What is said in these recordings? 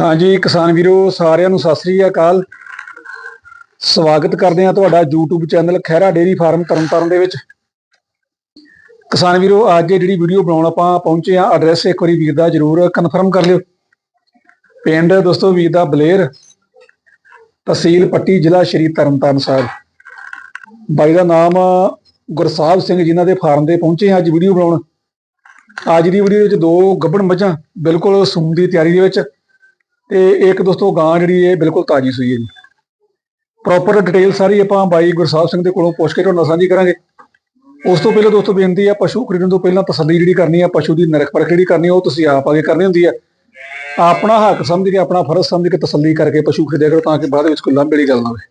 ਹਾਂਜੀ, ਕਿਸਾਨ ਵੀਰੋ, ਸਾਰਿਆਂ ਨੂੰ ਸਤਿ ਸ੍ਰੀ ਅਕਾਲ। ਸਵਾਗਤ ਕਰਦੇ ਹਾਂ ਤੁਹਾਡਾ YouTube channel Khaira dairy farm Tarn Taran ਦੇ ਵਿੱਚ। ਕਿਸਾਨ ਵੀਰੋ, ਅੱਜ ਜਿਹੜੀ ਵੀਡੀਓ ਬਣਾਉਣ ਆਪਾਂ ਪਹੁੰਚੇ ਆ ਐਡਰੈਸ ਇੱਕ ਵਾਰੀ ਵੀਰ ਦਾ ਜਰੂਰ ਕਨਫਰਮ ਕਰ ਲਿਓ। ਪਿੰਡ ਦੋਸਤੋ ਵੀਰ ਦਾ ਬਲੇਰ, ਤਹਿਸੀਲ ਪੱਟੀ, ਜ਼ਿਲ੍ਹਾ ਸ਼੍ਰੀ ਤਰਨਤਾਰਨ ਸਾਹਿਬ। ਬਾਈ ਦਾ ਨਾਮ ਗੁਰਸਾਹਿਬ ਸਿੰਘ ਜਿਨ੍ਹਾਂ ਦੇ ਫਾਰਮ 'ਤੇ ਪਹੁੰਚੇ ਆ ਅੱਜ ਵੀਡੀਓ ਬਣਾਉਣ। ਅੱਜ ਦੀ ਵੀਡੀਓ ਵਿੱਚ ਦੋ ਗੱਭਣ ਮੱਝਾਂ ਬਿਲਕੁਲ ਸੂਣ ਦੀ ਤਿਆਰੀ ਦੇ ਵਿੱਚ। ਤੇ ਇੱਕ ਦੋਸਤੋ ਗਾਂ ਜਿਹੜੀ ਇਹ ਬਿਲਕੁਲ ਤਾਜੀ ਸੂਈ ਹੈ ਜੀ। ਪ੍ਰੋਪਰ ਡਿਟੇਲ ਸਾਰੀ ਆਪਾਂ ਬਾਈ ਗੁਰਸਾਹਿਬ ਸਿੰਘ ਦੇ ਕੋਲੋਂ ਪੁੱਛ ਕੇ ਤੁਹਾਨੂੰ ਸਾਂਝੀ ਕਰਾਂਗੇ। ਉਸ ਤੋਂ ਪਹਿਲਾਂ ਦੋਸਤੋ ਬੇਨਤੀ ਆ ਪਸ਼ੂ ਖਰੀਦਣ ਤੋਂ ਪਹਿਲਾਂ ਤਸੱਲੀ ਜਿਹੜੀ ਕਰਨੀ ਹੈ ਪਸ਼ੂ ਦੀ ਨਰਖ ਪਰਖ ਜਿਹੜੀ ਕਰਨੀ ਆ, ਉਹ ਤੁਸੀਂ ਆਪ ਆਗੇ ਕਰਨੀ ਹੁੰਦੀ ਹੈ ਆਪਣਾ ਹੱਕ ਸਮਝ ਕੇ ਆਪਣਾ ਫਰਜ਼ ਸਮਝ ਕੇ ਤਸੱਲੀ ਕਰਕੇ ਪਸ਼ੂ ਖਰੀਦਿਆ ਕਰੋ ਤਾਂ ਕਿ ਬਾਅਦ ਵਿੱਚ ਕੋਈ ਲੰਬੇੜੀ ਗੱਲ ਨਾ ਹੋਵੇ।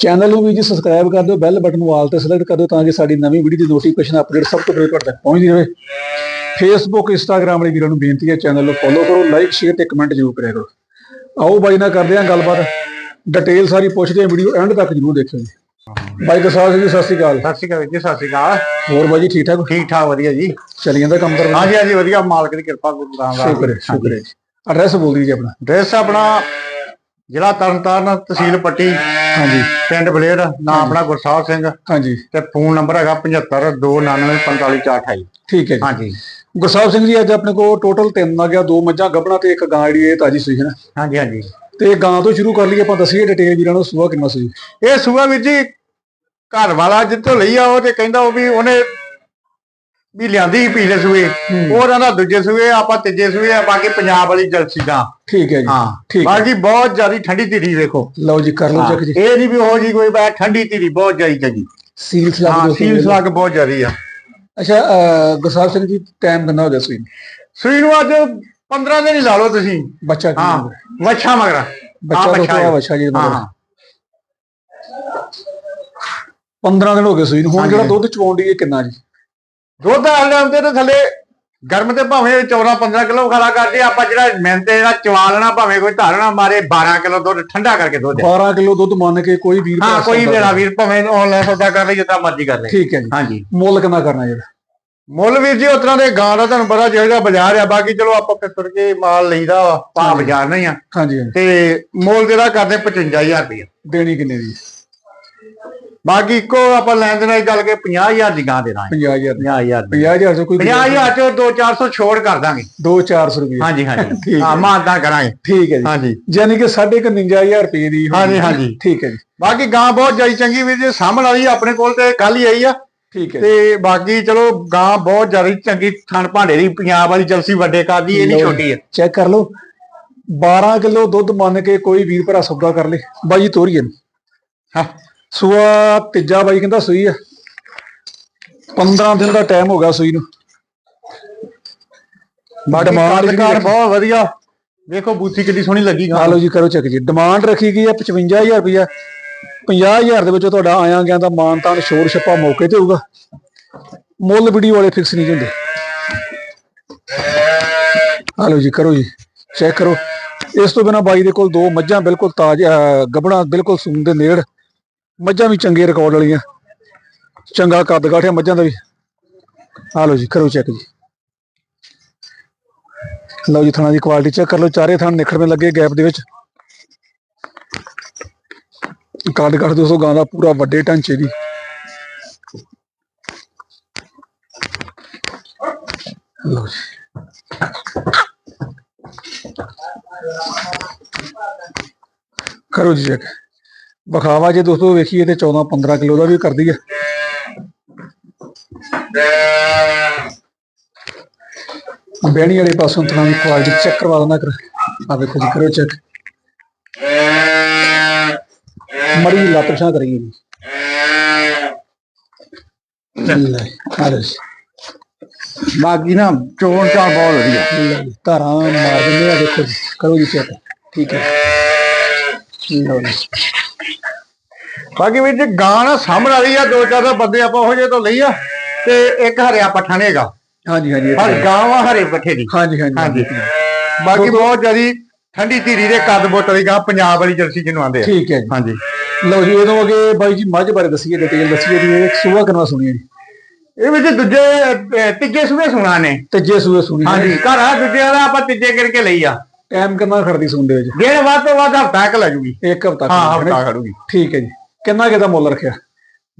ਚੈਨਲ ਨੂੰ ਵੀ ਜੀ ਸਬਸਕ੍ਰਾਈਬ ਕਰ ਦਿਓ ਬੈਲ ਬਟਨ ਨੂੰ ਆਲ ਤੇ ਸਿਲੈਕਟ ਕਰ ਦਿਓ ਤਾਂ ਕਿ ਸਾਡੀ ਨਵੀਂ ਵੀਡੀਓ ਦੀ ਨੋਟੀਫਿਕੇਸ਼ਨ ਅਪਡੇਟ ਸਭ ਤੋਂ ਪਹਿਲਾਂ ਤੁਹਾਡੇ ਤੱਕ ਪਹੁੰਚਦੀ ਰਹੇ। ਫੇਸਬੁੱਕ ਇੰਸਟਾਗ੍ਰam ਵਾਲੇ ਵੀਰਾਂ ਨੂੰ ਬੇਨਤੀ ਹੈ ਚੈਨਲ ਨੂੰ ਫੋਲੋ ਕਰੋ ਲਾਈਕ ਸ਼ੇਅਰ ਤੇ ਕਮੈਂਟ ਜ਼ਰੂਰ ਕਰਿਆ ਕਰੋ। ਆਓ ਬਾਈ ਨਾਲ ਕਰਦੇ ਹਾਂ ਗੱਲਬਾਤ। ਡਿਟੇਲ ਸਾਰੀ ਪੁੱਛਦੇ ਹਾਂ ਵੀਡੀਓ ਐਂਡ ਤੱਕ ਜ਼ਰੂਰ ਦੇਖਿਓ ਜੀ। ਬਾਈ ਸਿੰਘ ਜੀ ਸਤਿ ਸ਼੍ਰੀ ਅਕਾਲ। ਸਤਿ ਸ਼੍ਰੀ ਅਕਾਲ ਜੀ ਸਤਿ ਸ਼੍ਰੀ ਅਕਾਲ। ਹੋਰ ਬਾਈ ਜੀ ਠੀਕ ਠਾਕ ਠੀਕ ਠਾਕ ਵਧੀਆ ਜੀ। ਚੱਲੀ ਜਾਂਦਾ ਕੰਮ ਕਰਨਾ? ਹਾਂਜੀ ਹਾਂਜੀ ਵਧੀਆ ਮਾਲਕ ਦੀ ਕਿਰਪਾ ਗੁਰੂ ਰਾਮਦਾਸ ਸ਼ੁਕਰ ਹੈ ਸ਼ੁਕਰ ਹੈ। ਐਡਰੈਸ ਬੋਲ ਦਈਏ ਆਪਣਾ। ਡਰੈਸ ਆਪਣਾ ਜ਼ਿਲ੍ਹਾ ਤਰਨਤਾਰਨ ਤਹਿਸੀਲ ਪੱਟੀ ਹਾਂਜੀ। ਪਿੰਡ ਬਲੇਰ ਨਾਮ ਆਪਣਾ ਗੁਰਸਾਹਿਬ ਸਿੰਘ। ਹਾਂਜੀ। ਤੇ ਫੋਨ ਨੰਬਰ ਹੈਗਾ 7529945428 ਠੀਕ ਹੈ ਜੀ। ਹਾਂਜੀ। ਗੁਰਸਾਹਿਬ ਸਿੰਘ ਜੀ ਅੱਜ ਆਪਣੇ ਕੋਲ ਟੋਟਲ ਤਿੰਨ ਆ ਗਿਆ ਦੋ ਮੱਝਾਂ ਗੱਭਣਾ ਤੇ ਇੱਕ ਗਾਂ ਜਿਹੜੀ ਇਹ ਤਾਜੀ ਸੂਈ ਹੈ ਨਾ। ਹਾਂਜੀ ਹਾਂਜੀ। ਤੇ ਗਾਂ ਤੋਂ ਸ਼ੁਰੂ ਕਰ ਲਈਏ ਆਪਾਂ ਦੱਸੀਏ ਡਿਟੇਲ ਵੀਰਾਂ ਨੂੰ ਸੁਬਾ ਕਿੰਨਾ ਸੂਈ। ਇਹ ਸੂਆ ਵਿੱਚ ਜੀ ਘਰ ਵਾਲਾ ਜਿੱਥੋਂ ਲਈ ਆ ਉਹ ਤੇ ਕਹਿੰਦਾ ਉਹ ਵੀ ਉਹਨੇ ਵੀ ਲਿਆਂਦੀ ਸੀ ਪਿਛਲੇ ਸੂਏ। ਹੂੰ। ਉਹ ਕਹਿੰਦਾ ਦੂਜੇ ਸੂਏ ਆਪਾਂ ਤੀਜੇ ਸੂਏ ਆ ਬਾਕੀ ਪੰਜਾਬ ਵਾਲੀ ਜਲਸੀ ਦਾ ਠੀਕ ਹੈ ਜੀ ਹਾਂ। ਠੀਕ ਹੈ। ਬਾਕੀ ਬਹੁਤ ਜ਼ਿਆਦਾ ਠੰਡੀ ਧੀਰੀ ਦੇਖੋ। ਲਓ ਜੀ ਕਰ ਲਓ ਚੈੱਕ ਜੀ। ਇਹ ਨਹੀਂ ਵੀ ਉਹ ਜੀ ਕੋਈ ਬਾ ਠੰਡੀ ਧੀਰੀ ਬਹੁਤ ਜ਼ਿਆਦਾ ਚੰਗੀ। ਹਾਂ ਦੋ ਸੀਲ ਸਲੱਗ ਬਹੁਤ ਜ਼ਿਆਦੀ ਆ। ਅੱਛਾ ਗੁਰਸਾਹਿਬ ਸਿੰਘ ਜੀ ਟਾਈਮ ਕਿੰਨਾ ਹੋ ਗਿਆ ਸੂਈ ਨੂੰ? ਸੂਈ ਨੂੰ ਅੱਜ 15 ਦਿਨ ਹੀ ਲਾ ਲਓ ਤੁਸੀਂ। ਬੱਚਾ ਕੀ ਹਾਂ ਵੱਛਾ ਮਗਰਾ। ਬੱਚਾ ਹਾਂ, ਤੋਂ ਬੱਚਾ ਜੀ ਹਾਂ ਹਾਂ। 15 ਦਿਨ ਹੋ ਗਏ ਸੂਈ ਨੂੰ ਹੁਣ ਹਾਂਜੀ। ਜਿਹੜਾ ਦੁੱਧ ਚਵਾਉਣ ਦੀ ਇਹ ਕਿੰਨਾ ਜੀ? ਦੁੱਧ ਆਲੇ ਆਉਂਦੇ ਤੇ ਥੱਲੇ ਗਰਮ ਤੇ ਭਾਵੇਂ 14 15 ਕਿਲੋ ਖਾਲਾ ਕਰਦੇ ਆਪਾਂ ਜਿਹੜਾ ਮਿਹਨਤ ਜਿਹੜਾ ਚਵਾ ਲੈਣਾ ਭਾਵੇਂ ਕੋਈ ਧਾਰਨਾ ਮਾਰੇ 12 ਕਿਲੋ ਦੁੱਧ ਠੰਡਾ ਕਰਕੇ ਦੁੱਧ। 12 ਕਿਲੋ ਦੁੱਧ ਮੰਨ ਕੇ ਕੋਈ ਵੀਰ ਹਾਂ ਕੋਈ ਮੇਰਾ ਵੀਰ ਭਾਵੇਂ ਆਨਲਾਈਨ ਸੌਦਾ ਕਰ ਲਈ ਜਿੱਦਾਂ ਮਰਜ਼ੀ ਕਰ ਲੈ ਠੀਕ ਹੈ ਜੀ। ਹਾਂਜੀ। ਮੁੱਲ ਕਿੰਨਾ ਕਰਨਾ ਜਿਹੜਾ ਮੁੱਲ ਵੀਰ ਜੀ ਉਸ ਤਰ੍ਹਾਂ ਦੇ ਗਾਂ ਦਾ ਤੁਹਾਨੂੰ ਪਤਾ ਜਿਹੜਾ ਬਾਜ਼ਾਰ ਆ ਬਾਕੀ ਚਲੋ ਆਪਾਂ ਕਿੱਤਰ ਕੇ ਮਾਲ ਲਈਦਾ ਵਾ ਭਾ ਹਾਂਜੀ। ਬਾਜ਼ਾਰ ਨਹੀਂ ਆ। ਹਾਂਜੀ ਤੇ ਮੁੱਲ ਜਿਹੜਾ ਕਰਦੇ 55000 ਰੁਪਏ ਦੇਣੀ ਕਿੰਨੇ ਦੀ? ਬਾਕੀ ਇੱਕੋ ਆਪਾਂ ਲੈਣ ਦੇ ਨਾਲ ਗੱਲ ਕੇ 50000 ਦੀ ਗਾਂ ਦੇ ਦਾਂਗੇ। 50000 ਦੀ। 50000 ਦੀ। 50000 ਤੋਂ ਕੋਈ 50000 ਚੋਂ 2-400 ਛੋੜ ਕਰ ਦਾਂਗੇ। 2-400 ਰੁਪਏ ਹਾਂਜੀ ਹਾਂਜੀ। ਹਾਂ ਮਾਨਤਾ ਕਰਾਂਗੇ। ਠੀਕ ਹੈ ਜੀ। ਹਾਂਜੀ। ਯਾਨੀ ਕਿ 5.5 ਰੁਪਏ ਦੀ ਹਾਂਜੀ। ਹਾਂਜੀ। ਠੀਕ ਹੈ ਜੀ। ਬਾਕੀ ਗਾਂ ਬਹੁਤ ਜਾਈ ਚੰਗੀ ਵੀਰ ਜੀ ਸਾਹਮਣ ਵਾਲੀ ਆਪਣੇ ਕੋਲ ਤੇ ਕੱਲ ਹੀ ਆਈ ਆ। ਠੀਕ ਹੈ। ਤੇ ਬਾਕੀ ਚਲੋ ਗਾਂ ਬਹੁਤ ਜ਼ਿਆਦਾ ਚੰਗੀ ਥਣ ਭਾਂਡੇ ਦੀ ਪੰਜਾਬ ਵਾਲੀ ਜਲਸੀ ਵੱਡੇ ਕਰਦੀ ਇਹ ਨਹੀਂ। ਛੋਟੀ ਹੈ। ਚੈੱਕ ਕਰ ਲਓ। 12 ਕਿਲੋ ਦੁੱਧ ਮੰਨ ਕੇ ਕੋਈ ਵੀਰ ਭਰਾ ਸੌਦਾ ਕਰ ਲੇ। ਬਾਈ ਤੋਰੀਏ। ਹਾਂ। ਸੂਆ ਤੀਜਾ ਬਾਈ ਕਹਿੰਦਾ ਸੂਈ ਆ। 15 ਦਿਨ ਦਾ ਟਾਈਮ ਹੋ ਗਿਆ ਸੂਈ ਨੂੰ। Demand ਕਾਰਡਕਾਰ ਜਿਹੜੀ ਬਹੁਤ ਵਧੀਆ। ਵੇਖੋ ਬੂਥੀ ਕਿੰਨੀ ਸੋਹਣੀ ਲੱਗੀ ਗਾਂ। ਲਓ ਜੀ ਕਰੋ ਚੈੱਕ ਜੀ। ਡਿਮਾਂਡ ਰੱਖੀ ਗਈ ਹੈ 55000 ਰੁਪਇਆ 50000 ਦੇ ਵਿੱਚੋਂ ਤੁਹਾਡਾ ਆਇਆ ਗਿਆ ਦਾ ਮਾਨਤਾਨ ਸ਼ੋਰ ਛੱਪਾ ਮੌਕੇ ਤੇ ਹੋਊਗਾ। ਮੁੱਲ ਵੀਡੀਓ ਵਾਲੇ ਫਿਕਸ ਨਹੀਂ ਹੁੰਦੇ ਆ ਲਓ ਜੀ ਕਰੋ ਜੀ। ਚੈੱਕ ਕਰੋ। ਇਸ ਤੋਂ ਬਿਨਾ ਬਾਈ ਦੇ ਕੋਲ ਦੋ ਮੱਝਾਂ ਬਿਲਕੁਲ ਤਾਜ਼ਾ ਗੱਬਣਾ ਬਿਲਕੁਲ ਸੂਨ ਦੇ ਨੇੜ। ਮੱਝਾਂ ਵੀ ਚੰਗੇ ਰਿਕਾਰਡ ਵਾਲੀਆਂ। ਚੰਗਾ ਕੱਦ ਕਾਠਿਆ ਮੱਝਾਂ ਦਾ ਵੀ। ਆ ਲਓ ਜੀ, ਕਰੋ ਚੈੱਕ ਜੀ। ਲਓ ਜੀ, ਥਣਾ ਦੀ ਕੁਆਲਿਟੀ ਚੈੱਕ ਕਰ ਲਓ, ਚਾਰੇ ਥਣ ਨਿਖੜਵੇਂ ਲੱਗੇ ਗੈਪ ਦੇ ਵਿੱਚ। ਕੱਦ ਕੱਟ ਦੋਸਤੋ, ਗਾਂ ਦਾ ਪੂਰਾ ਵੱਡੇ ਢਾਂਚੇ ਦੀ। ਲਓ ਜੀ। ਕਰੋ ਜੀ ਚੈੱਕ ਵਿਖਾਵਾ ਜੇ ਦੋਸਤੋ, ਵੇਖੀਏ ਤੇ 14 15 ਕਿਲੋ ਦਾ ਵੀ ਕਰਦੀ ਹੈ ਬੈਣੀ ਵਾਲੇ ਪਾਸੋਂ ਤਰਾਂ ਦੀ ਕੁਆਲਿਟੀ ਚੈੱਕ ਕਰਵਾ ਦਿੰਦਾ ਕਰ ਆ ਵੇਖੋ ਜੀ, ਕਰੋ ਚੈੱਕ ਮੜੀ ਲੱਤ ਕਰੀਏ ਜੀ। ਬਾਕੀ ਨਾ ਚੋਣ ਚਾਲ ਬਹੁਤ ਵਧੀਆ। ਧਾਰਾਂ ਮਾਰ ਦਿੰਦੇ ਆ, ਦੇਖੋ ਜੀ। ਕਰੋ ਜੀ ਚੈੱਕ ਠੀਕ ਹੈ। ਲਓ ਜੀ। ਬਾਕੀ ਵੀਰ ਜੀ ਗਾਂ ਨਾ ਸਾਹਮਣ ਵਾਲੀ ਆ ਦੋ ਚਾਰ ਬੰਦੇ ਆਪਾਂ ਉਹ ਜੇ ਤੋਂ ਲਈ ਆ ਤੇ ਇੱਕ ਹਰਿਆ ਪੱਠਾ ਨੇਗਾ ਹਾਂਜੀ ਹਾਂਜੀ ਪਰ ਹੈ। ਗਾਂ ਵਾ ਹਰੇ ਪੱਠੇ ਦੀ। ਹਾਂਜੀ ਹਾਂਜੀ ਬਾਕੀ ਬਹੁਤ ਜਿਆਦੀ ਠੰਡੀ ਧੀਰੀ ਦੇ ਕੱਦ ਬੋਤਲ ਦੀ ਗਾਂ ਪੰਜਾਬ ਵਾਲੀ ਜਰਸੀ ਜਿਹਨੂੰ ਆਂਦੇ ਆ। ਠੀਕ ਹੈ ਜੀ। ਹਾਂਜੀ। ਲਓ ਜੀ ਇਹਦੋਂ ਅੱਗੇ ਬਾਈ ਜੀ ਮੱਝ ਬਾਰੇ ਦੱਸੀਏ ਡਿਟੇਲ ਦੱਸੀਏ ਜੀ ਇਹ ਸੁਬਾ ਕਰਨਾ ਸੁਣੀਏ ਜੀ। ਇਹ ਵਿੱਚ ਦੂਜੇ ਤੀਜੇ ਸੂਏ ਸੁਣਾ ਨੇ। ਤੀਜੇ ਸੂਏ ਸੂਈ ਹਾਂਜੀ ਘਰ ਆ ਦੂਜੇ ਦਾ ਆਪਾਂ ਤੀਜੇ ਕਰਕੇ ਲਈ ਆ। ਟਾਈਮ ਕਿੰਨਾ ਖੜਦੀ ਸੂਣ ਦੇ ਵਿੱਚ ਦਿਨ ਵੱਧ ਤੋਂ ਵੱਧ ਹਫਤਾ ਕ ਲੱਗੂਗੀ ਇੱਕ ਹਫਤਾ ਹਾਂ ਹਫਤਾ ਖੜੂਗੀ ਠੀਕ ਹੈ ਜੀ। ਕਿੰਨਾ ਕਿਦਾ ਮੁੱਲ ਰੱਖਿਆ?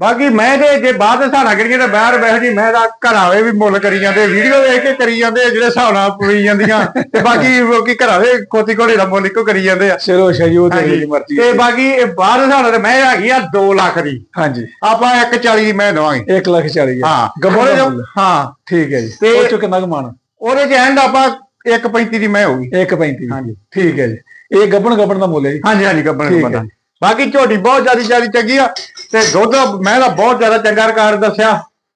ਬਾਕੀ ਮੈਂ ਤੇ ਜੇ ਬਾਅਦ ਦੇ ਸਾਡਾ ਕਰੀਏ ਤਾਂ ਬਾਹਰ ਬੈਠ ਜੀ ਮੈਂ ਤਾਂ ਘਰ ਆਵੇ ਵੀ ਮੁੱਲ ਕਰੀ ਜਾਂਦੇ ਵੀਡੀਓ ਵੇਖ ਕੇ ਕਰੀ ਜਾਂਦੇ ਜਿਹੜੇ ਹਿਸਾਬ ਨਾਲ ਪਈ ਜਾਂਦੀਆਂ। ਤੇ ਬਾਕੀ ਲੋਕੀ ਘਰਾਂ ਦੇ ਕੋਤੀ ਘੋੜੇ ਦਾ ਮੁੱਲ ਇੱਕੋ ਕਰੀ ਜਾਂਦੇ ਆ। ਚਲੋ ਅੱਛਾ ਜੀ ਉਹ ਤੇ ਮਰਜ਼ੀ ਤੇ ਬਾਕੀ ਇਹ ਬਾਹਰ ਦੇ ਸਾਡਾ ਤੇ ਮੈਂ ਹੈਗੀ ਆ 2 ਲੱਖ ਦੀ। ਹਾਂਜੀ। ਆਪਾਂ 140 ਦੀ ਮੈਂ ਦਵਾਂਗੇ। 1 ਲੱਖ 40 ਹਾਂ ਦਾ ਮੁੱਲ। ਹਾਂ। ਠੀਕ ਹੈ ਜੀ। ਤੇ- ਉਹ ਚੋਂ ਕਿੰਨਾ ਕਮਾਣਾ ਉਹਦੇ ਚ ਐਂਡ ਆਪਾਂ 135 ਦੀ ਮੈਂ ਹੋਊਗੀ 1.35 ਹਾਂਜੀ। ਠੀਕ ਹੈ ਜੀ। ਇਹ ਗੱਬਣ ਗੱਬਣ ਦਾ ਮੁੱਲ ਹੈ ਜੀ। ਹਾਂਜੀ ਹਾਂਜੀ ਗੱਬਣ ਬੰਦਾ ਹੈ। ਬਾਕੀ ਝੋਟੀ ਬਹੁਤ ਜ਼ਿਆਦਾ ਜ਼ਿਆਦਾ ਚੰਗੀ ਆ ਤੇ ਦੁੱਧ ਮੈਂ ਤਾਂ ਬਹੁਤ ਜ਼ਿਆਦਾ ਚੰਗਾ ਰਿਕਾਰਡ ਦੱਸਿਆ।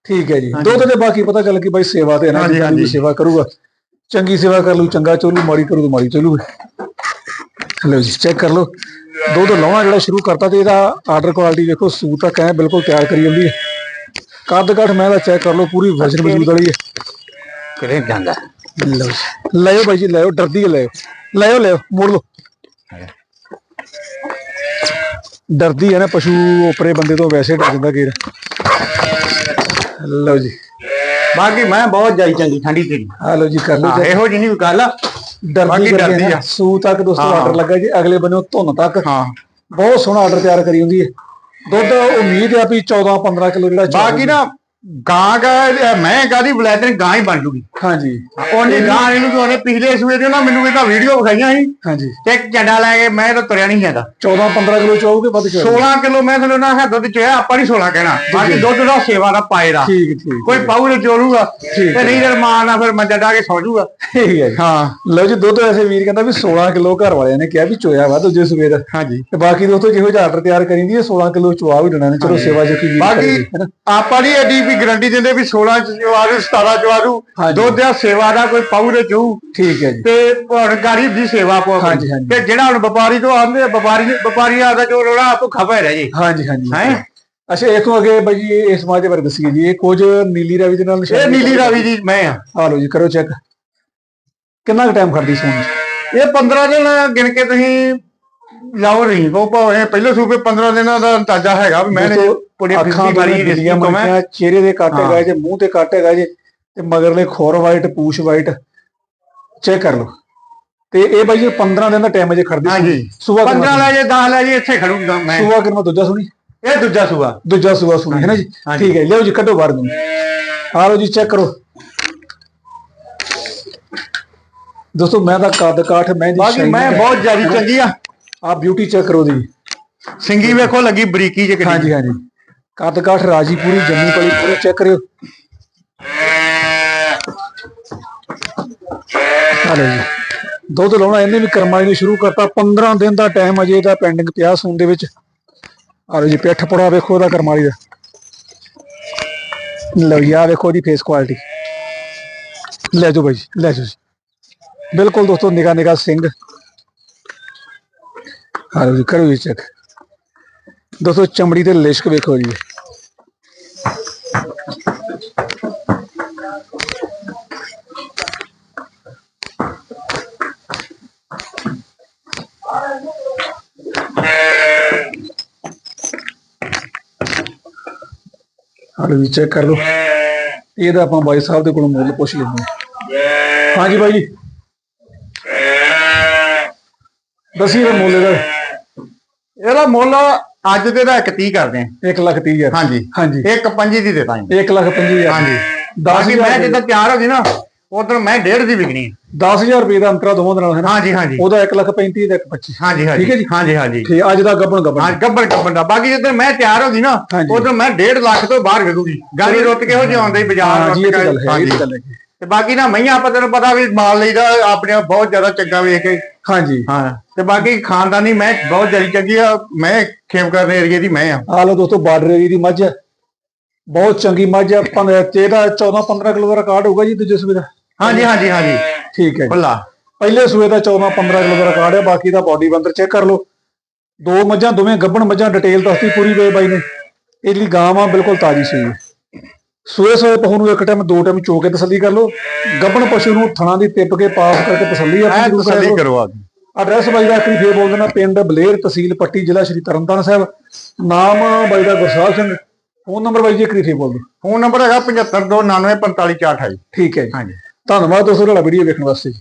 ਠੀਕ ਹੈ ਜੀ। ਦੁੱਧ ਦੇ ਬਾਕੀ ਪਤਾ ਚੱਲ ਕਿ ਬਾਈ ਸੇਵਾ ਤੇ ਹੈ ਨਾ ਹਾਂਜੀ, ਜਿੰਨੀ ਵੀ ਹਾਂਜੀ। ਸੇਵਾ ਕਰੂਗਾ ਚੰਗੀ ਸੇਵਾ ਕਰ ਲੂ ਚੰਗਾ ਚੋਲੂ ਮਾੜੀ ਕਰੂ ਤਾਂ ਮਾੜੀ ਚੋਲੂ। ਲਓ ਜੀ ਚੈੱਕ ਕਰ ਲਓ। ਦੁੱਧ ਲਾਉਣਾ ਜਿਹੜਾ ਸ਼ੁਰੂ ਕਰਤਾ ਤੇ ਇਹਦਾ ਆਰਡਰ ਕੁਆਲਿਟੀ ਵੇਖੋ ਸੂ ਤੱਕ ਐ ਬਿਲਕੁਲ ਤਿਆਰ ਕਰੀ ਜਾਂਦੀ ਹੈ। ਕੱਦ ਕੱਠ ਮੈਂ ਦਾ ਚੈੱਕ ਕਰ ਲਓ ਪੂਰੀ ਵਜਨ ਵਜੂਦ ਵਾਲੀ ਹੈ। ਕਿਹੜੇ ਜਾਂਦਾ ਲਓ ਬਾਈ ਜੀ ਲਿਓ ਡਰਦੀ ਹੈ ਲਿਓ ਲਿਓ ਲਿਓ ਮੋੜ ਲਓ। ਡਰਦੀ ਹੈ ਨਾ ਪਸ਼ੂ ਉਪਰੇ ਬੰਦੇ ਤੋਂ ਵੈਸੇ ਡਰ ਜਾਂਦਾ ਗੇਰ ਲਓ ਜੀ। ਬਾਕੀ ਮੈਂ ਬਹੁਤ ਜ਼ਿਆਦਾ ਚੰਗੀ ਠੰਡੀ ਤੇਰੀ। ਆ ਲਓ ਜੀ ਕਰ ਲਓ check। ਇਹੋ ਜਿਹੀ ਨਹੀਂ ਗੱਲ। ਆ ਡਰਦੀ ਡਰਦੀ ਆ। ਸੂ ਤੱਕ ਦੋਸਤੋ। ਆਰਡਰ ਲੱਗਾ ਜੀ ਅਗਲੇ ਬੰਨੋਂ ਧੁੰਨ ਤੱਕ। ਹਾਂ। ਬਹੁਤ ਸੋਹਣਾ ਆਰਡਰ ਤਿਆਰ ਕਰੀ ਹੁੰਦੀ ਹੈ। ਦੁੱਧ ਉਮੀਦ ਹੈ ਵੀ 14 15 ਕਿਲੋ ਜਿਹੜਾ ਬਾਕੀ ਨਾ। ਗਾਂ ਗਾ ਮੈਂ ਗਾਦੀ ਬਲੈਦਰ ਗਾਂ ਹੀ ਬਣ ਜੂਗੀ। ਹਾਂਜੀ। ਉਹਨੇ ਗਾਂ ਇਹਨੂੰ ਕਿ ਉਹਨੇ ਪਿਛਲੇ ਸੂਏ ਦੇ ਨਾ ਮੈਨੂੰ ਇਹਦਾ ਵੀਡੀਓ ਵਿਖਾਈਆਂ ਸੀ। ਹਾਂਜੀ। ਤੇ ਇੱਕ ਝੰਡਾ ਲੈ ਕੇ ਮੈਂ ਤਾਂ ਤੁਰਿਆ ਨਹੀਂ ਹੈਗਾ 14 15 ਕਿਲੋ ਚੋਗੇ ਵੱਧ ਚੋਗੇ 16 ਕਿਲੋ ਮੈਂ ਤੁਹਾਨੂੰ ਨਾ ਦੁੱਧ ਚੋਇਆ ਆਪਾਂ ਨਹੀਂ 16 ਕਹਿਣਾ। ਬਾਕੀ ਦੁੱਧ ਦਾ ਸੇਵਾ ਦਾ ਪਾਏ ਦਾ। ਠੀਕ ਠੀਕ ਕੋਈ ਪਾਉ ਨੇ ਚੋਲੂਗਾ ਤੇ ਨਹੀਂ ਰਮਾਨ ਨਾਲ ਫਿਰ ਮੰਜਾ ਡਾ ਕੇ ਸੌ ਜੂਗਾ। ਠੀਕ ਹੈ। ਹਾਂ। ਲਓ ਜੀ ਦੁੱਧ ਵੈਸੇ ਵੀਰ ਕਹਿੰਦਾ ਵੀ 16 ਕਿਲੋ ਘਰ ਵਾਲਿਆਂ ਨੇ ਕਿਹਾ ਵੀ ਚੋਇਆ ਵਾ ਦੂਜੇ ਸਵੇਰ ਦਾ। ਹਾਂਜੀ। ਤੇ ਬਾਕੀ ਦੋਸਤੋ ਜਿਹੋ ਜਿਹਾ ਆਰਡਰ ਤਿਆਰ ਕਰੀਂਦੀ ਹੈ 16 ਕਿਲੋ ਚਵਾ ਵੀ ਦੇਣਾ ਨੇ। ਚਲੋ ਸੇਵਾ ਜੋ ਕੀ ਬਾਕੀ ਨਾ। ਆਪਾਂ ਨਹੀਂ ਐਡੀ ਵੀ ਗਰੰਟੀ ਦਿੰਦੇ ਵੀ 16 ਚ ਜਵਾਰੂ 17 ਜਵਾਰੂ। ਦੁੱਧ ਦਾ ਸੇਵਾ ਦਾ ਕੋਈ ਪਾਉ ਦੇ ਚੂ ਠੀਕ ਹੈ ਜੀ। ਤੇ ਗਾੜੀ ਦੀ ਸੇਵਾ ਪੋ ਹਾਂਜੀ, ਹਾਂਜੀ। ਤੇ ਜਿਹੜਾ ਹੁਣ ਵਪਾਰੀ ਤੋਂ ਆਉਂਦੇ ਆ, ਵਪਾਰੀ ਵਪਾਰੀ ਆਦਾ ਜੋ ਰੋਣਾ ਆਪੋ ਖਬਰ ਹੈ ਜੀ। ਹਾਂਜੀ ਹਾਂਜੀ। ਹੈ? ਅੱਛਾ ਇਥੋਂ ਅੱਗੇ ਬਾਈ ਜੀ ਇਹ ਸਮਾਜ ਦੇ ਬਾਰੇ ਦੱਸੀਏ ਜੀ। ਇਹ ਕੁਝ ਨੀਲੀ ਰਾਵੀ ਦੇ ਨਾਲ ਇਹ ਨੀਲੀ ਰਾਵੀ ਜੀ ਮੈਂ ਆ। ਆ ਲਓ ਜੀ ਕਰੋ ਚੈੱਕ। ਕਿੰਨਾ ਟਾਈਮ ਖੜਦੀ ਸੋਣ ਇਹ 15 ਦਿਨ ਗਿਣ ਕੇ ਤੁਸੀਂ ਲਾਓ ਨਹੀਂ ਕੋ ਭਾਵੇਂ ਪਹਿਲੇ ਸੂਬੇ 15 ਦਿਨਾਂ ਦਾ ਅੰਦਾਜ਼ਾ ਹੈਗਾ ਵੀ ਮੈਂ ਪੁੜੀ ਅੱਖਾਂ ਤੋਂ ਦਿੱਲੀਆਂ ਰਿਸਕੀ ਮੈਂ। ਚਿਹਰੇ ਦੇ ਕੱਟ। ਹੈਗਾ ਜੇ ਮੂੰਹ ਤੇ ਕੱਟ ਜੇ ਤੇ ਮਗਰਲੇ ਖੋਰ ਵਾਈਟ ਪੂਛ ਵਾਈਟ ਚੈੱਕ ਕਰ ਲਓ। ਤੇ ਇਹ ਬਾਈ ਜੀ 15 ਦਿਨ ਦਾ ਟਾਈਮ ਅਜੇ ਖੜਦੀ ਹਾਂਜੀ। ਸੂਆ 15 ਲੈ ਜੇ 10 ਲੈ ਜੇ ਇੱਥੇ ਖੜੂਗਾ ਮੈਂ। ਸੂਆ ਕਿੰਨਾ ਦੂਜਾ ਸੁਣੀ? ਇਹ ਦੂਜਾ ਸੂਆ। ਦੂਜਾ ਸੂਆ ਸੁਣੀ ਹੈ ਨਾ ਜੀ। ਠੀਕ ਹੈ ਲਿਓ ਜੀ ਕੱਢੋ ਬਾਹਰ ਨੂੰ। ਆ ਲਓ ਜੀ ਚੈੱਕ ਕਰੋ। ਦੋਸਤੋ ਮੈਂ ਤਾਂ ਕੱਦ ਕਾਠ ਮੈਂ ਬਾਕੀ ਮੈਂ ਬਹੁਤ ਜ਼ਿਆਦਾ ਚੰਗੀ ਆ। ਆ ਬਿਊਟੀ ਚੈੱਕ ਕਰੋ ਦੀ। ਸਿੰਗੀ ਵੇਖੋ ਲੱਗੀ ਬਰੀਕੀ ਕਿੰਨੀ ਹਾਂਜੀ ਹਾਂਜੀ। ਕੱਦ ਕਾਠ ਰਾਜੀ ਪੂਰੀ ਜੰਮੀ ਪਲੀ ਪੂਰੇ ਚੈੱਕ ਕਰਿਓ। ਹਲੋ ਜੀ। ਦੁੱਧ ਲਾਉਣਾ ਇਹਨੇ ਵੀ ਕਰਮਾਈ ਨੂੰ ਸ਼ੁਰੂ ਕਰਤਾ। 15 ਦਿਨ ਦਾ ਟਾਈਮ ਅਜੇ ਇਹਦਾ ਪੈਂਡਿੰਗ ਪਿਆ ਸੂਣ ਦੇ ਵਿੱਚ। ਆਲੋ ਜੀ ਪਿੱਠ ਪੜਾ ਵੇਖੋ ਉਹਦਾ ਕਰਮਾਲੀ ਦਾ। ਲਓ ਜੀ ਵੇਖੋ ਉਹਦੀ ਫੇਸ ਕੁਆਲਿਟੀ ਲੈ ਜਾਓ ਬਾਈ ਜੀ, ਲੈ ਜਾਓ ਜੀ। ਬਿਲਕੁਲ ਦੋਸਤੋ ਨਿਗਾ ਨਿਗਾ ਸਿੰਘ। ਆਲੋ ਜੀ, ਕਰੋ ਜੀ ਚੈੱਕ ਦੋਸਤੋ ਚਮੜੀ ਤੇ ਲਿਸ਼ਕ ਵੇਖੋ ਜੀ। ਹਾਲੇ ਵੀ ਚੈੱਕ ਕਰ ਲਓ। ਇਹਦਾ ਆਪਾਂ ਬਾਈ ਸਾਹਿਬ ਦੇ ਕੋਲੋਂ ਮੁੱਲ ਪੁੱਛ ਲੈਂਦੇ ਹਾਂ। ਹਾਂਜੀ ਬਾਈ ਜੀ। ਦੱਸੀ ਇਹ ਮੁੱਲ ਇਹਦਾ। ਇਹਦਾ ਮੁੱਲ ਅੱਜ ਦੇ ਦਾ 31 ਕਰਦੇ ਆ। 1 ਲੱਖ ਤੀਹ ਹਜ਼ਾਰ। ਹਾਂਜੀ। ਹਾਂਜੀ। ਇੱਕ ਪੰਜੀ ਦੀ ਦੇ ਦਾਂਗੇ। 1 ਲੱਖ ਪੰਜੀ ਹਜ਼ਾਰ। ਹਾਂਜੀ। ਦਸ ਬਾਕੀ ਮੈਂ ਜਿੱਦਾਂ ਤਿਆਰ ਹੋ ਗਈ ਨਾ ਉਧਰ ਮੈਂ ਡੇਢ ਦੀ ਵਿਕਣੀ ਹੈ। 10000 ਰੁਪਏ ਦਾ ਅੰਤਰਾ ਦੋਵਾਂ ਦੇ ਨਾਲ ਹੈ ਨਾ? ਹਾਂਜੀ ਹਾਂਜੀ। ਉਹਦਾ 1 ਲੱਖ 35 ਦਾ 25 ਹਾਂਜੀ ਹਾਂਜੀ। ਠੀਕ ਹੈ ਜੀ। ਹਾਂਜੀ ਹਾਂਜੀ। ਠੀਕ ਅੱਜ ਦਾ ਗੱਬਣ ਗੱਬਣ ਹਾਂ ਗੱਬਰ ਗੱਬਰ ਦਾ। ਬਾਕੀ ਜਦੋਂ ਮੈਂ ਤਿਆਰ ਹੋ ਗਈ ਨਾ। ਉਦੋਂ ਮੈਂ 1.5 ਲੱਖ ਤੋਂ ਬਾਹਰ ਵਿਕੂਗੀ। ਗਾੜੀ ਰੁੱਤ ਆਉਂਦੀ ਬਾਜ਼ਾਰ ਹਾਂ ਜੀ ਇਹ ਤਾਂ ਗੱਲ ਹੈ ਇਹ ਹਾਂਜੀ। ਤਾਂ ਬਾਕੀ ਨਾ ਮਈਆਂ ਆਪਾਂ ਤੈਨੂੰ ਪਤਾ ਵੀ ਮਾਲ ਲਈਦਾ ਆਪਣੇ ਆਪ ਬਹੁਤ ਜ਼ਿਆਦਾ ਚੰਗਾ ਵੇਖ ਕੇ। ਹਾਂਜੀ। ਹਾਂ ਤੇ ਬਾਕੀ ਖਾਨਦਾਨੀ ਮੈਂ ਬਹੁਤ ਜ਼ਿਆਦਾ ਚੰਗੀ ਆ ਮੈਂ ਖੇਮਕਰਨ ਏਰੀਏ ਦੀ ਮੈਂ ਆ। ਆ ਲਓ ਦੋਸਤੋ ਬਾਰਡਰ ਏਰੀਆ ਦੀ ਮੱਝ ਹੈ। ਬਹੁਤ ਚੰਗੀ ਮੱਝ ਹੈ ਪੰਦ- ਤੇ ਇਹਦਾ 14 15 ਕਿਲੋ ਦਾ ਰਿਕਾਰਡ ਹੋਊਗਾ ਜੀ ਦੂਜੇ ਸੂਬੇ ਦਾ। ਹਾਂਜੀ ਹਾਂਜੀ ਹਾਂਜੀ। ਠੀਕ ਹੈ ਬੱਲਾ ਪਹਿਲੇ ਸੂਏ ਦਾ 14 15 ਕਿਲੋ ਦਾ ਰਿਕਾਰਡ ਹੈ ਬਾਕੀ ਦਾ ਬਾਡੀ ਬੰਦਰ ਚੈੱਕ ਕਰ ਲਓ। ਦੋ ਮੱਝਾਂ ਦੋਵੇਂ ਗੱਭਣ ਮੱਝਾਂ ਡਿਟੇਲ ਦੱਸਤੀ ਪੂਰੀ ਵੇ ਬਾਈ ਨੇ। ਇਹ ਜਿਹੜੀ ਗਾਂ ਆ ਬਿਲਕੁਲ ਤਾਜੀ ਸੂਈ ਸੂਏ ਸੂਏ ਪਹੂ ਨੂੰ ਇੱਕ ਟਾਈਮ ਦੋ ਟਾਈਮ ਚੋ ਕੇ ਤਸੱਲੀ ਕਰ ਲਓ। ਗੱਭਣ ਪਸ਼ੂ ਨੂੰ ਥਣਾ ਦੀ ਟਿੱਪ ਕੇ ਪਾਸ ਕਰਕੇ ਤਸੱਲੀ ਆਪਣੀ ਜ਼ਰੂਰ ਤਸੱਲੀ ਕਰੋ। ਆ ਐਡਰੈਸ ਬਾਈ ਦਾ ਆਖਰੀ ਫੇਰ ਬੋਲ ਦੇਣਾ ਪਿੰਡ ਬਲੇਰ ਤਹਿਸੀਲ ਪੱਟੀ ਜ਼ਿਲ੍ਹਾ ਸ਼੍ਰੀ ਤਰਨਤਾਰਨ ਸਾਹਿਬ। ਨਾਮ ਬਾਈ ਦਾ ਗੁਰਸਾਹਿਬ ਸਿੰਘ। ਫੋਨ ਨੰਬਰ ਬਾਈ ਜੀ ਇੱਕ ਫੇਰ ਬੋਲ ਦਿਓ ਫੋਨ ਨੰਬਰ ਹੈਗਾ 7529455428 ਠੀਕ ਹੈ ਜੀ। ਹਾਂਜੀ। ਧੰਨਵਾਦ ਦੋਸਤੋ ਤੁਹਾਡਾ ਵੀਡੀਓ ਵੇਖਣ ਵਾਸਤੇ ਜੀ।